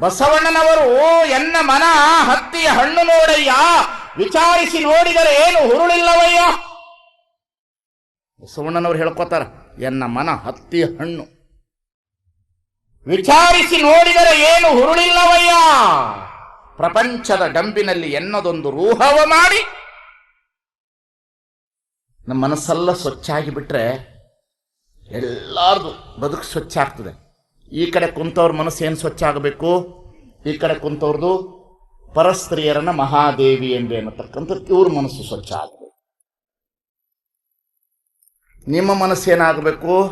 ಬಸವಣ್ಣನವರು ಎನ್ನ ಮನ ಹತ್ತಿಯ ಹಣ್ಣು ನೋಡಯ್ಯ? ವಿಚಾರಿಸಿ ನೋಡಿದರೆ ಏನು ಹುರುಳಿಲ್ಲವಯ್ಯ? ಬಸವಣ್ಣನವರು ಹೇಳ್ಕೋತಾರ, ಎನ್ನ ಮನ ಹತ್ತಿಯ ಹಣ್ಣು. ವಿಚಾರಿಸಿ ನೋಡಿದರೆ ಏನು ಹುರುಳಿಲ್ಲವಯ್ಯ? ಪ್ರಪಂಚದ ಡಂಬಿನಲ್ಲಿ ಎನ್ನದೊಂದು ರೂಹವ ಮಾಡಿ, ನಮ್ಮ ಮನಸ್ಸೆಲ್ಲ ಸ್ವಚ್ಛ ಆಗಿಬಿಟ್ರೆ ಎಲ್ಲಾರ್ದು ಬದುಕು ಸ್ವಚ್ಛ ಆಗ್ತದೆ. ಈ ಕಡೆ ಕುಂತವ್ರ ಮನಸ್ಸು ಏನು ಸ್ವಚ್ಛ ಆಗಬೇಕು? ಈ ಕಡೆ ಕುಂತವ್ರದ್ದು ಪರಸ್ತ್ರೀಯರನ್ನ ಮಹಾದೇವಿ ಎಂದು ಅನ್ನತಕ್ಕಂಥದ್ದು ಇವ್ರ ಮನಸ್ಸು ಸ್ವಚ್ಛ ಆಗಬೇಕು. ನಿಮ್ಮ ಮನಸ್ಸೇನಾಗಬೇಕು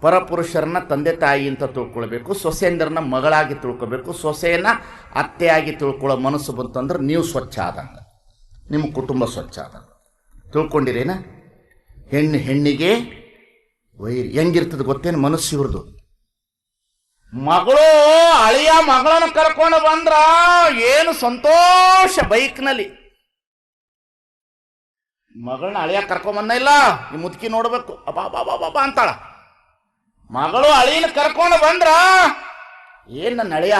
ಪರಪುರುಷರನ್ನ ತಂದೆ ತಾಯಿ ಅಂತ ತಿಳ್ಕೊಳ್ಬೇಕು, ಸೊಸೆಯಂದ್ರನ್ನ ಮಗಳಾಗಿ ತಿಳ್ಕೊಬೇಕು ಸೊಸೆಯನ್ನ ಅತ್ತೆಯಾಗಿ ತಿಳ್ಕೊಳ್ಳೋ ಮನಸ್ಸು ಬಂತಂದ್ರೆ ನೀವು ಸ್ವಚ್ಛ ಆದಂಗ. ನಿಮ್ಮ ಕುಟುಂಬ ಸ್ವಚ್ಛ ಆದಂಗ. ತಿಳ್ಕೊಂಡಿರೇನ? ಹೆಣ್ಣು ಹೆಣ್ಣಿಗೆ ವೈರಿ ಹೆಂಗಿರ್ತದೆ ಗೊತ್ತೇನು ಮನಸ್ಸು ಇವ್ರದ್ದು ಮಗಳು, ಅಳಿಯ ಮಗಳನ್ನ ಕರ್ಕೊಂಡು ಬಂದ್ರ ಏನು ಸಂತೋಷ ಬೈಕ್ನಲ್ಲಿ. ಮಗಳನ್ನ ಅಳಿಯ ಕರ್ಕೊಂಡ್ ಬಂದ ಇಲ್ಲ, ಈ ಮುದುಕಿ ನೋಡ್ಬೇಕು. ಅಬಾ ಬಾ ಬಾ ಬಾ ಅಂತಾಳ. ಮಗಳು ಅಳಿಯನ ಕರ್ಕೊಂಡು ಬಂದ್ರ ಏನ್ ನನ್ನ ಅಳಿಯ?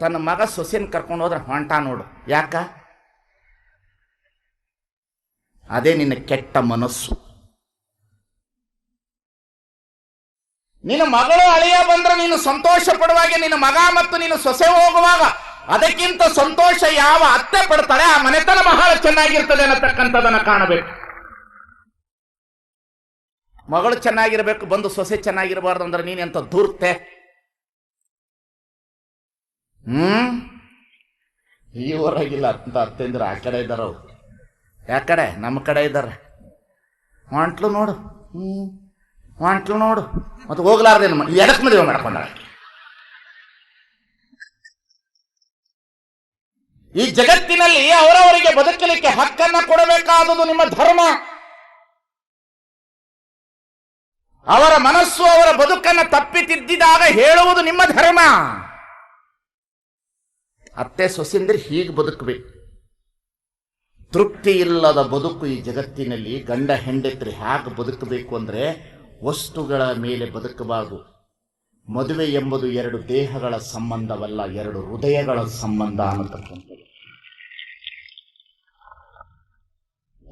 ತನ್ನ ಮಗ ಸೊಸೆನ ಕರ್ಕೊಂಡು ಹೋದ್ರೆ ಹೊಂಟ ನೋಡು. ಯಾಕ? ಅದೇ ನಿನ್ನ ಕೆಟ್ಟ ಮನಸ್ಸು. ನಿನ್ನ ಮಗಳು ಅಳಿಯ ಬಂದ್ರೆ ನೀನು ಸಂತೋಷ ಪಡುವಾಗ ನಿನ್ನ ಮಗ ಮತ್ತು ನೀನು ಸೊಸೆ ಹೋಗುವಾಗ ಅದಕ್ಕಿಂತ ಸಂತೋಷ ಯಾವ ಅತ್ತೆ ಪಡ್ತಾಳೆ ಆ ಮನೆತನ ಬಹಳ ಚೆನ್ನಾಗಿರ್ತದೆ ಅನ್ನತಕ್ಕಂಥದನ್ನ ಕಾಣಬೇಕು. ಮಗಳು ಚೆನ್ನಾಗಿರ್ಬೇಕು, ಬಂದು ಸೊಸೆ ಚೆನ್ನಾಗಿರಬಾರ್ದು ಅಂದ್ರೆ ನೀನ್ ಎಂತ ದೂರ್ತೆ ಹ್ಮ್? ಈ ಊರಾಗಿಲ್ಲ ಅಂತ ಅತ್ತೆಂದ್ರೆ ಆ ಕಡೆ ಇದ್ದಾರ ಅವ್ರು. ಯಾಕಡೆ? ನಮ್ಮ ಕಡೆ ಇದ್ದಾರೆ. ಮಾಂಟ್ಲು ನೋಡು. ಹ್ಮ್. ಹೊಂಟ್ಲು ನೋಡು. ಮತ್ತೆ ಹೋಗ್ಲಾರ್ದೇನು ಎಡಕ್ ಮದುವೆ ಮಾಡ್ಕೊಂಡಾಳೆ. ಈ ಜಗತ್ತಿನಲ್ಲಿ ಅವರವರಿಗೆ ಬದುಕಲಿಕ್ಕೆ ಹಕ್ಕನ್ನ ಕೊಡಬೇಕಾದುದು ನಿಮ್ಮ ಧರ್ಮ. ಅವರ ಮನಸ್ಸು ಅವರ ಬದುಕನ್ನ ತಪ್ಪಿ ತಿದ್ದಿದಾಗ ಹೇಳುವುದು ನಿಮ್ಮ ಧರ್ಮ. ಅತ್ತೆ ಸೊಸೆಂದ್ರೆ ಹೀಗೆ ಬದುಕಬೇಕು. ತೃಪ್ತಿ ಇಲ್ಲದ ಬದುಕು ಈ ಜಗತ್ತಿನಲ್ಲಿ ಗಂಡ ಹೆಂಡತ್ರಿ ಹೇಗೆ ಬದುಕಬೇಕು ಅಂದ್ರೆ ವಸ್ತುಗಳ ಮೇಲೆ ಬದುಕಬಾರದು. ಮದುವೆ ಎಂಬುದು ಎರಡು ದೇಹಗಳ ಸಂಬಂಧವಲ್ಲ, ಎರಡು ಹೃದಯಗಳ ಸಂಬಂಧ ಅನ್ನತಕ್ಕಂಥದ್ದು.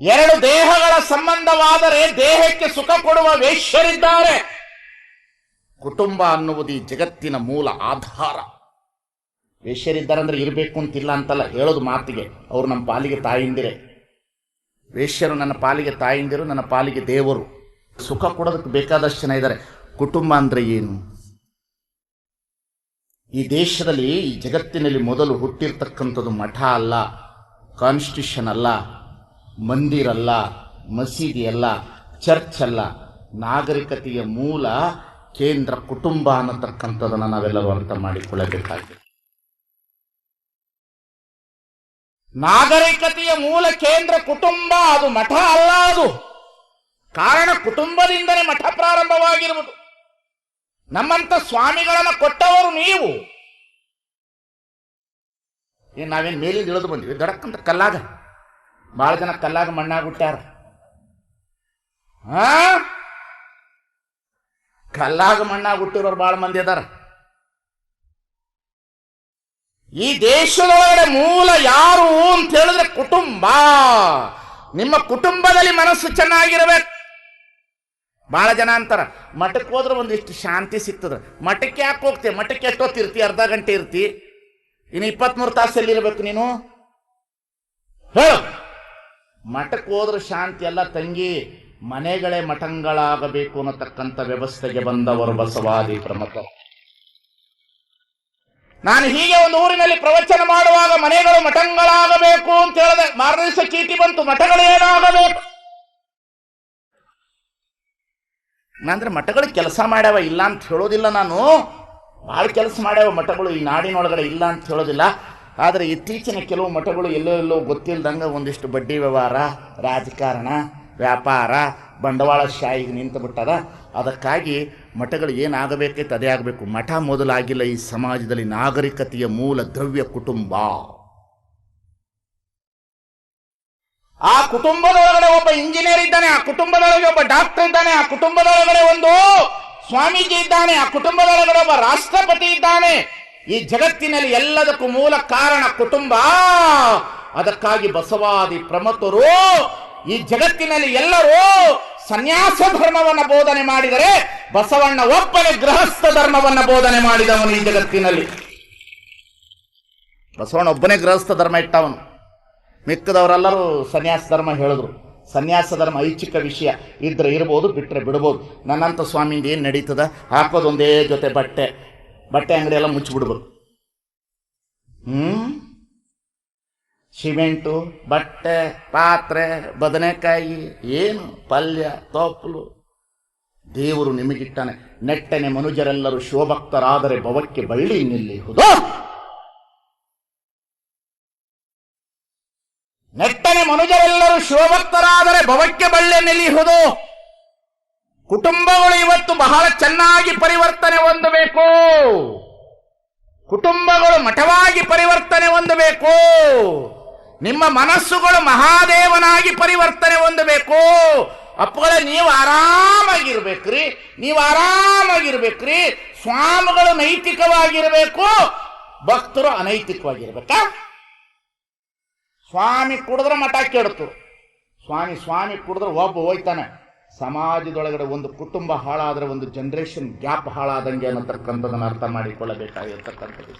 ಎರಡು ದೇಹಗಳ ಸಂಬಂಧವಾದರೆ ದೇಹಕ್ಕೆ ಸುಖ ಕೊಡುವ ವೇಶ್ಯರಿದ್ದಾರೆ. ಕುಟುಂಬ ಅನ್ನುವುದು ಈ ಜಗತ್ತಿನ ಮೂಲ ಆಧಾರ. ವೇಶ್ಯರಿದ್ದಾರೆ ಅಂದ್ರೆ ಇರಬೇಕು ಅಂತಿಲ್ಲ ಅಂತಲ್ಲ, ಹೇಳೋದು ಮಾತಿಗೆ. ಅವರು ನಮ್ಮ ಪಾಲಿಗೆ ತಾಯಿಂದಿರೇ. ವೇಶ್ಯರು ನನ್ನ ಪಾಲಿಗೆ ತಾಯಿಂದಿರು, ನನ್ನ ಪಾಲಿಗೆ ದೇವರು. ಸುಖ ಕೊಡೋದಕ್ಕೆ ಬೇಕಾದಷ್ಟು ಜನ ಇದ್ದಾರೆ. ಕುಟುಂಬ ಅಂದ್ರೆ ಏನು? ಈ ದೇಶದಲ್ಲಿ, ಈ ಜಗತ್ತಿನಲ್ಲಿ ಮೊದಲು ಹುಟ್ಟಿರ್ತಕ್ಕಂಥದ್ದು ಮಠ ಅಲ್ಲ ಕಾನ್ಸ್ಟಿಟ್ಯೂಷನ್ ಅಲ್ಲ ಮಂದಿರಲ್ಲ ಮಸೀದಿ ಅಲ್ಲ ಚರ್ಚ್ ಅಲ್ಲ. ನಾಗರಿಕತೆಯ ಮೂಲ ಕೇಂದ್ರ ಕುಟುಂಬ ಅನ್ನತಕ್ಕಂಥದ್ದನ್ನು ನಾವೆಲ್ಲರೂ ಅರ್ಥ ಮಾಡಿಕೊಳ್ಳಬೇಕಾಗಿದೆ. ನಾಗರಿಕತೆಯ ಮೂಲ ಕೇಂದ್ರ ಕುಟುಂಬ, ಅದು ಮಠ ಅಲ್ಲ ಅದು. ಕಾರಣ ಕುಟುಂಬದಿಂದಲೇ ಮಠ ಪ್ರಾರಂಭವಾಗಿರುವುದು. ನಮ್ಮಂತ ಸ್ವಾಮಿಗಳನ್ನ ಕೊಟ್ಟವರು ನೀವು. ಏನ್ ನಾವೇನು ಮೇಲಿಂದ ಇಳಿದು ಬಂದಿವಿ? ದಡಕ್ಕಂತ ಕಲ್ಲಾಗ. ಬಹಳ ಜನ ಕಲ್ಲಾಗ ಮಣ್ಣಾಗ್ಬಿಟ್ಟಾರ. ಹಾ ಕಲ್ಲಾಗ ಮಣ್ಣಾಗ ಹುಟ್ಟಿರೋರು ಬಹಳ ಮಂದಿ ಅದಾರ. ಈ ದೇಶದೊಳಗಡೆ ಮೂಲ ಯಾರು ಅಂತ ಹೇಳಿದ್ರೆ ಕುಟುಂಬ. ನಿಮ್ಮ ಕುಟುಂಬದಲ್ಲಿ ಮನಸ್ಸು ಚೆನ್ನಾಗಿರ್ಬೇಕು. ಬಹಳ ಜನ ಅಂತಾರ ಮಠಕ್ಕೆ ಹೋದ್ರೆ ಒಂದಿಷ್ಟು ಶಾಂತಿ ಸಿಗ್ತದ. ಮಠಕ್ಕೆ ಯಾಕೆ ಹೋಗ್ತೆ? ಮಠಕ್ಕೆ ಎಷ್ಟೊತ್ತು ಇರ್ತಿ ಅರ್ಧ ಗಂಟೆ ಇರ್ತಿ? ಇನ್ನು ಇಪ್ಪತ್ಮೂರು ತಾಸು ಎಲ್ಲಿರ್ಬೇಕು ನೀನು? ಹೇಳು. ಮಠಕ್ಕೆ ಹೋದ್ರೆ ಶಾಂತಿ ಎಲ್ಲ ತಂಗಿ, ಮನೆಗಳೇ ಮಠಂಗಳಾಗಬೇಕು ಅನ್ನತಕ್ಕಂಥ ವ್ಯವಸ್ಥೆಗೆ ಬಂದವರು ಬಸವಾದಿ ಪ್ರಮುಖ ನಾನು ಹೀಗೆ ಒಂದು ಊರಿನಲ್ಲಿ ಪ್ರವಚನ ಮಾಡುವಾಗ ಮನೆಗಳು ಮಠಂಗಳಾಗಬೇಕು ಅಂತ ಹೇಳಿದೆ. ಮಾರ್ಗದರ್ಶ ಚೀಟಿ ಬಂತು, ಮಠಗಳು ಏನಾಗಬೇಕು? ಅಂದ್ರೆ ಮಠಗಳು ಕೆಲಸ ಮಾಡ್ಯಾವ ಇಲ್ಲ ಅಂತ ಹೇಳೋದಿಲ್ಲ ನಾನು. ಭಾಳ ಕೆಲಸ ಮಾಡ್ಯಾವ ಮಠಗಳು ಈ ನಾಡಿನೊಳಗಡೆ ಇಲ್ಲ ಅಂತ ಹೇಳೋದಿಲ್ಲ. ಆದರೆ ಇತ್ತೀಚಿನ ಕೆಲವು ಮಠಗಳು ಎಲ್ಲೋ ಎಲ್ಲೋ ಗೊತ್ತಿಲ್ದಂಗೆ ಒಂದಿಷ್ಟು ಬಡ್ಡಿ ವ್ಯವಹಾರ, ರಾಜಕಾರಣ, ವ್ಯಾಪಾರ ಬಂಡವಾಳಶಾಹಿಗೆ ನಿಂತು ಬಿಟ್ಟದ. ಅದಕ್ಕಾಗಿ ಮಠಗಳು ಏನಾಗಬೇಕೈತೆ ಅದೇ ಆಗಬೇಕು. ಮಠ ಮೊದಲಾಗಿಲ್ಲ ಈ ಸಮಾಜದಲ್ಲಿ ನಾಗರಿಕತೆಯ ಮೂಲ ದ್ರವ್ಯ ಕುಟುಂಬ. ಆ ಕುಟುಂಬದೊಳಗಡೆ ಒಬ್ಬ ಇಂಜಿನಿಯರ್ ಇದ್ದಾನೆ, ಆ ಕುಟುಂಬದೊಳಗೆ ಒಬ್ಬ ಡಾಕ್ಟರ್ ಇದ್ದಾನೆ, ಆ ಕುಟುಂಬದೊಳಗಡೆ ಒಂದು ಸ್ವಾಮೀಜಿ ಇದ್ದಾನೆ, ಆ ಕುಟುಂಬದೊಳಗಡೆ ಒಬ್ಬ ರಾಷ್ಟ್ರಪತಿ ಇದ್ದಾನೆ. ಈ ಜಗತ್ತಿನಲ್ಲಿ ಎಲ್ಲದಕ್ಕೂ ಮೂಲ ಕಾರಣ ಕುಟುಂಬ. ಅದಕ್ಕಾಗಿ ಬಸವಾದಿ ಪ್ರಮತರು ಈ ಜಗತ್ತಿನಲ್ಲಿ ಎಲ್ಲರೂ ಸನ್ಯಾಸ ಧರ್ಮವನ್ನ ಬೋಧನೆ ಮಾಡಿದರೆ ಬಸವಣ್ಣ ಒಬ್ಬನೇ ಗೃಹಸ್ಥ ಧರ್ಮವನ್ನ ಬೋಧನೆ ಮಾಡಿದವನು ಈ ಜಗತ್ತಿನಲ್ಲಿ. ಬಸವಣ್ಣ ಒಬ್ಬನೇ ಗೃಹಸ್ಥ ಧರ್ಮ ಇಟ್ಟವನು. ಮಿಕ್ಕದವರೆಲ್ಲರೂ ಸನ್ಯಾಸ ಧರ್ಮ ಹೇಳಿದ್ರು. ಸನ್ಯಾಸ ಧರ್ಮ ಐಚ್ಛಿಕ ವಿಷಯ. ಇದ್ರೆ ಇರ್ಬೋದು ಬಿಟ್ಟರೆ ಬಿಡ್ಬೋದು. ನನ್ನಂಥ ಸ್ವಾಮಿಂದ ಏನು ನಡೀತದ? ಹಾಕೋದೊಂದೇ ಜೊತೆ ಬಟ್ಟೆ. ಬಟ್ಟೆ ಅಂಗಡಿ ಎಲ್ಲ ಮುಚ್ಚಿಬಿಡ್ಬೋದು. ಹ್ಞೂ ಸಿಮೆಂಟು, ಬಟ್ಟೆ, ಪಾತ್ರೆ, ಬದನೆಕಾಯಿ, ಏನು? ಪಲ್ಯ, ತೋಪಲು. ದೇವರು ನಿಮಗಿಟ್ಟಾನೆ. ನೆಟ್ಟನೆ ಮನುಜರೆಲ್ಲರೂ ಶಿವಭಕ್ತರಾದರೆ ಭವಕ್ಕೆ ಬಳ್ಳಿ ನಿಲ್ಲಿಹುದು. ನೆಟ್ಟನೆ ಮನುಜರೆಲ್ಲರೂ ಶಿವಭಕ್ತರಾದರೆ ಭವಕ್ಕೆ ಬಳ್ಳೆ ನಿಲ್ಲಿಹುದು ಕುಟುಂಬಗಳು ಇವತ್ತು ಬಹಳ ಚೆನ್ನಾಗಿ ಪರಿವರ್ತನೆ ಹೊಂದಬೇಕು. ಕುಟುಂಬಗಳು ಮಠವಾಗಿ ಪರಿವರ್ತನೆ ಹೊಂದಬೇಕು. ನಿಮ್ಮ ಮನಸ್ಸುಗಳು ಮಹಾದೇವನಾಗಿ ಪರಿವರ್ತನೆ ಹೊಂದಬೇಕು. ಅಪ್ಪಗಳೇ, ನೀವು ಆರಾಮಾಗಿರ್ಬೇಕ್ರಿ. ನೀವು ಆರಾಮಾಗಿರ್ಬೇಕ್ರಿ. ಸ್ವಾಮಿಗಳು ನೈತಿಕವಾಗಿರಬೇಕು. ಭಕ್ತರು ಅನೈತಿಕವಾಗಿರ್ಬೇಕಾ? ಸ್ವಾಮಿ ಕುಡಿದ್ರೆ ಮಠ ಕೆಡ್ತು ಸ್ವಾಮಿ ಸ್ವಾಮಿ ಕುಡಿದ್ರೆ ಒಬ್ಬ ಹೋಯ್ತಾನೆ. ಸಮಾಜದೊಳಗಡೆ ಒಂದು ಕುಟುಂಬ ಹಾಳಾದ್ರೆ ಒಂದು ಜನರೇಷನ್ ಗ್ಯಾಪ್ ಹಾಳಾದಂಗೆ ಅನ್ನತಕ್ಕಂಥದ್ದನ್ನು ಅರ್ಥ ಮಾಡಿಕೊಳ್ಳಬೇಕಾಗಿರ್ತಕ್ಕಂಥದ್ದು.